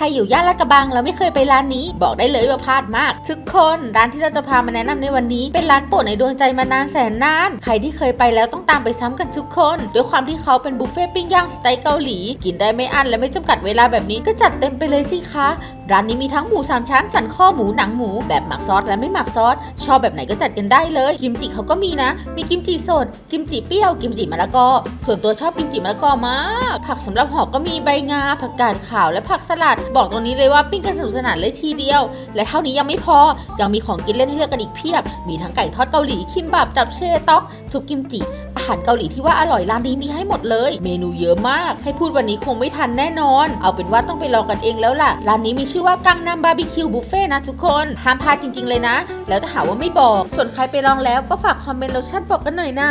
ครอยู่ย่านลาดกระบังแล้วไม่เคยไปร้านนี้ บอกได้เลยว่าพลาดมาก ทุกคนร้านที่เราจะพามาแนะนำในวันนี้ เป็นร้านโปรดในดวงใจมานานแสนนาน ใครที่เคยไปแล้วต้องตามไปซ้ำกันทุกคนด้วยความที่เขาเป็นบุฟเฟ่ต์ปิ้งย่างสไตล์เกาหลี กินได้ไม่อั้นและไม่จำกัดเวลาแบบนี้ก็จัดเต็มไปเลยสิคะร้านนี้มีทั้งหมูสามชั้นสันข้อหมูหนังหมูแบบหมักซอสและไม่หมักซอส ชอบแบบไหนก็จัดกันได้เลย กิมจิเขาก็มีนะ มีกิมจิสด กิมจิเปรี้ยว กิมจิมะละกอ ส่วนตัวชอบกิมจิมะละกอมาก ผักสำหรับห่อก็มีใบงา ผักกาดขาวและผักสลัดบอกตรงนี้เลยว่าปิ้งกันสนุกสนานเลยทีเดียว และเท่านี้ยังไม่พอ ยังมีของกินเล่นให้เลือกกันอีกเพียบ มีทั้งไก่ทอดเกาหลี คิมบับ จับเชต๊อกซุปกิมจิ อาหารเกาหลีที่ว่าอร่อยร้านนี้มีให้หมดเลย เมนูเยอะมาก ให้พูดวันนี้คงไม่ทันแน่นอน เอาเป็นว่าต้องไปลองกันเองแล้วล่ะ ร้านนี้มีชื่อว่ากังนำบาร์บีคิวบุฟเฟ่นะทุกคน ห้ามพลาดจริง ๆเลยนะ แล้วจะหาว่าไม่บอก ส่วนใครไปลองแล้วก็ฝากคอมเมนต์รสชาติบอกกันหน่อยนะ